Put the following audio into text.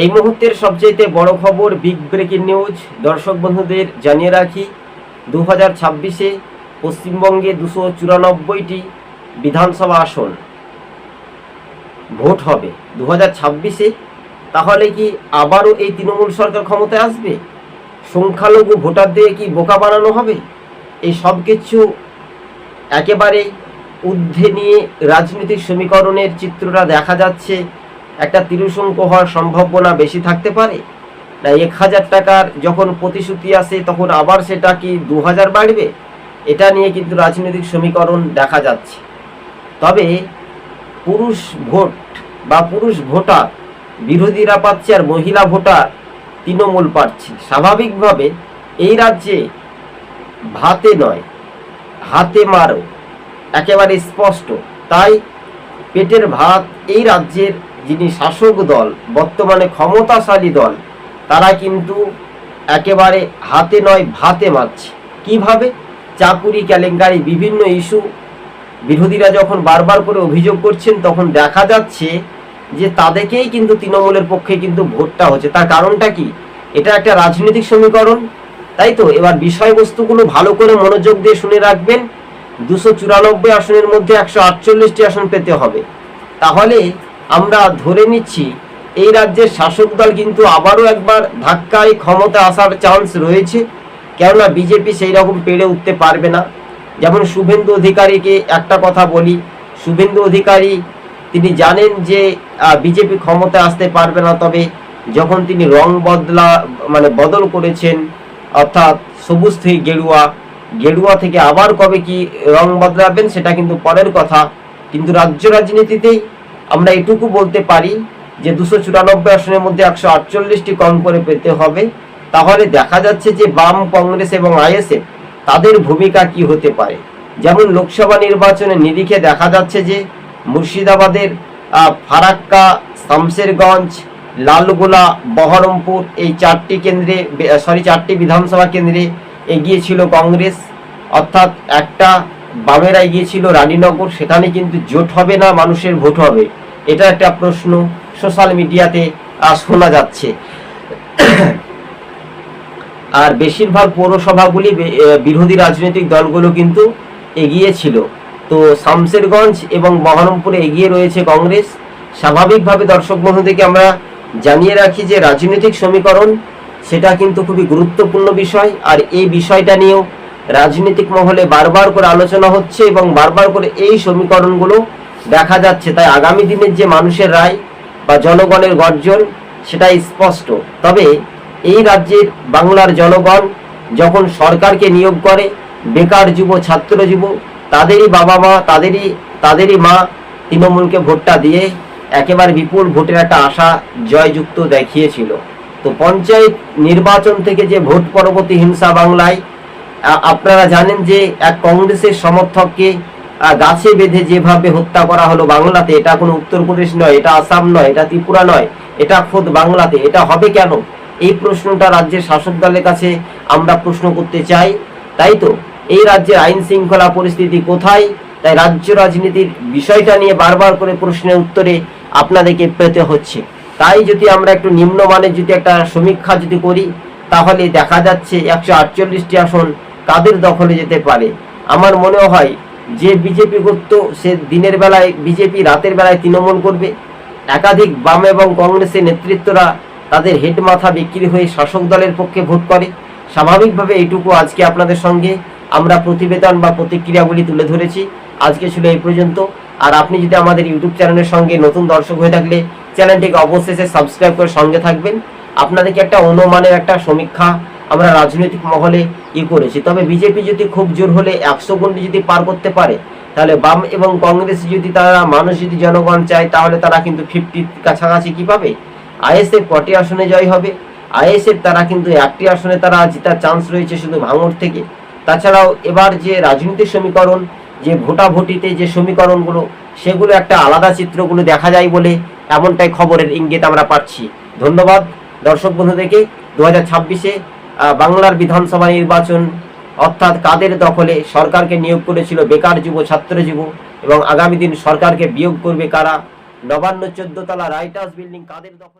এই মুহূর্তের সবচেয়ে বড় খবর বিগ ব্রেকিং নিউজ। দর্শক বন্ধুদের জানিয়ে রাখি দু হাজার ছাব্বিশে পশ্চিমবঙ্গে দুশো চুরানব্বইটি বিধানসভা আসন ভোট হবে। দু হাজার ছাব্বিশে? তাহলে কি আবারও এই তৃণমূল সরকার ক্ষমতায় আসবে? সংখ্যালঘু ভোটার দিয়ে কি বোকা বানানো হবে? এই সব কিছু একেবারে ঊর্ধ্বে নিয়ে রাজনৈতিক সমীকরণের চিত্রটা দেখা যাচ্ছে। একটা তিরুসংখ্য হওয়ার সম্ভাবনা বেশি থাকতে পারে? না, এক হাজার টাকার যখন প্রতিশ্রুতি আসে, তখন আবার সেটা কি দু হাজার বাড়বে? এটা নিয়ে কিন্তু রাজনৈতিক সমীকরণ দেখা যাচ্ছে। তবে পুরুষ ভোট বা পুরুষ ভোটার, বিরোধীরা পাচ্ছে আর মহিলা ভোটার তৃণমূল পাচ্ছে। স্বাভাবিকভাবে এই রাজ্যে ভাতে নয়, হাতে মারো একেবারে স্পষ্ট। তাই পেটের ভাত এই রাজ্যের যিনি শাসক দল, বর্তমানে ক্ষমতাশালী দল, তারা কিন্তু একেবারে হাতে নয়, ভাতে মারছে। কীভাবে? চাকুরি কেলেঙ্কারি বিভিন্ন ইস্যু। বিরোধীরা যখন বারবার করে অভিযোগ করছেন, তখন দেখা যাচ্ছে যে তাদেরকেই কিন্তু তৃণমূলের পক্ষে কিন্তু ভোটটা হচ্ছে। তার কারণটা কি? এটা একটা রাজনৈতিক সমীকরণ, তাই তো? এবার বিষয়বস্তুগুলো ভালো করে মনোযোগ দিয়ে শুনে রাখবেন। দুশো চুরানব্বই আসনের মধ্যে একশো আটচল্লিশটি আসন পেতে হবে। তাহলে আমরা ধরে নিচ্ছি, এই রাজ্যের শাসক দল কিন্তু আবারও একবার ধাক্কায় ক্ষমতা আসার চান্স রয়েছে। কেননা বিজেপি সেই রকম পেরে উঠতে পারবে না। যেমন শুভেন্দু অধিকারীকে একটা কথা বলি, শুভেন্দু অধিকারী তিনি জানেন যে বিজেপি ক্ষমতা আসতে পারবে না, তবে যখন তিনি রং বদলা মানে বদল করেছেন, অর্থাৎ সবুজ থেকে গেরুয়া গেরুয়া থেকে আবার কবে কি রং বদলাবেন সেটা কিন্তু পরের কথা। কিন্তু রাজ্য রাজনীতিতেই আমরা এটুকু বলতে পারি যে দুশো চুরানব্বই আসনের মধ্যে একশো আটচল্লিশটি কম করে পেতে হবে। তাহলে দেখা যাচ্ছে যে বাম কংগ্রেস এবং আইএসএফ তাদের ভূমিকা কি হতে পারে। যেমন লোকসভা নির্বাচনে নিরিখে দেখা যাচ্ছে যে মুর্শিদাবাদের ফারাক্কা, শামশেরগঞ্জ, লালগোলা, বহরমপুর এই চারটি কেন্দ্রে সরি, চারটি বিধানসভা কেন্দ্রে এগিয়ে ছিল কংগ্রেস। অর্থাৎ একটা বামেরা এগিয়ে ছিল রানীনগর, সেখানে কিন্তু জোট হবে না, মানুষের ভোট হবে? এটা একটা প্রশ্ন সোশ্যাল মিডিয়াতে শোনা যাচ্ছে। আর বেশিরভাগ পৌরসভাগুলি বিরোধী রাজনৈতিক দলগুলো কিন্তু এগিয়ে ছিল। তো শামশেরগঞ্জ এবং বহরমপুরে এগিয়ে রয়েছে কংগ্রেস। স্বাভাবিকভাবে দর্শক বন্ধুদেরকে আমরা জানিয়ে রাখি যে রাজনৈতিক সমীকরণ, সেটা কিন্তু খুবই গুরুত্বপূর্ণ বিষয়। আর এই বিষয়টা নিয়েও রাজনৈতিক মহলে বারবার করে আলোচনা হচ্ছে এবং বারবার করে এই সমীকরণগুলো দেখা যাচ্ছে। তাই আগামী দিনের যে মানুষের রায় বা জনগণের গর্জন সেটা স্পষ্ট। তবে এই রাজ্যের বাংলার জনগণ যখন সরকারকে নিয়োগ করে, বেকার যুব, ছাত্র যুব, তাদেরই বাবা মা তাদেরই তাদেরই মা তৃণমূলকে ভোটটা দিয়ে একেবারে বিপুল ভোটের একটা আশা জয়যুক্ত দেখিয়েছিল। তো পঞ্চায়েত নির্বাচন থেকে যে ভোট পরবর্তী হিংসা বাংলায় আপনারা জানেন যে এক কংগ্রেসের সমর্থককে গাছে বেঁধে যেভাবে হত্যা করা হলো বাংলাতে, এটা কোনো উত্তরপ্রদেশ নয়, এটা আসাম নয়, এটা ত্রিপুরা নয়, এটা খোদ বাংলাতে, এটা হবে কেন? এই প্রশ্নটা রাজ্যের শাসক দলের কাছে আমরা প্রশ্ন করতে চাই, তাই তো? এই রাজ্যের আইন শৃঙ্খলা পরিস্থিতি কোথায়? তাই রাজ্য রাজনীতির বিষয়টা নিয়ে বারবার করে প্রশ্নের উত্তরে আপনাদেরকে পেতে হচ্ছে। তাই যদি আমরা একটু নিম্নমানের যদি একটা সমীক্ষা যদি করি, তাহলে দেখা যাচ্ছে একশো আটচল্লিশটি আসন কাদের দখলে যেতে পারে? আমার মনে হয় যে বিজেপি করত, সে দিনের বেলায় বিজেপি, রাতের বেলায় তৃণমূল করবে। একাধিক বাম এবং কংগ্রেসের নেতৃত্বরা তাদের হেড মাথা বিক্রি হয়ে শাসক দলের পক্ষে ভোট করে। স্বাভাবিকভাবে এইটুকু আজকে আপনাদের সঙ্গে আমরা প্রতিবেদন বা প্রতিক্রিয়াগুলি তুলে ধরেছি। আজকে ছিল এই পর্যন্ত। আর আপনি যদি আমাদের ইউটিউব চ্যানেলের সঙ্গে নতুন দর্শক হয়ে থাকলে চ্যানেলটিকে অবশেষে সাবস্ক্রাইব করে সঙ্গে থাকবেন। আপনাদেরকে একটা অনুমানের একটা সমীক্ষা আমরা রাজনৈতিক মহলে ই করেছি। তবে বিজেপি যদি খুব জোর হলে একশো গুণটি যদি পার করতে পারে, তাহলে বাম এবং কংগ্রেস যদি তারা, মানুষ যদি জনগণ চায়, তাহলে তারা কিন্তু ফিফটির কাছাকাছি কি পাবে? আইএসএফ কটি আসনে জয় হবে? আইএসএফ তারা কিন্তু একটি আসনে তারা জেতার চান্স রয়েছে শুধু ভাঙড় থেকে। তাছাড়াও এবার যে রাজনৈতিক সমীকরণ, যে ভোটাভুটিতে যে সমীকরণগুলো, সেগুলো একটা আলাদা চিত্রগুলো দেখা যায় বলে এমনটাই খবরের ইঙ্গিত আমরা পাচ্ছি। ধন্যবাদ। দর্শক বন্ধুদেরকে, দু হাজার ছাব্বিশে বাংলার বিধানসভা নির্বাচন, অর্থাৎ কাদের দখলে সরকারকে নিয়োগ করেছিল বেকার যুব, ছাত্র যুব, এবং আগামী দিন সরকারকে বিয়োগ করবে কারা? নবান্ন চোদ্দ তলা রাইটার্স বিল্ডিং কাদের দখলে?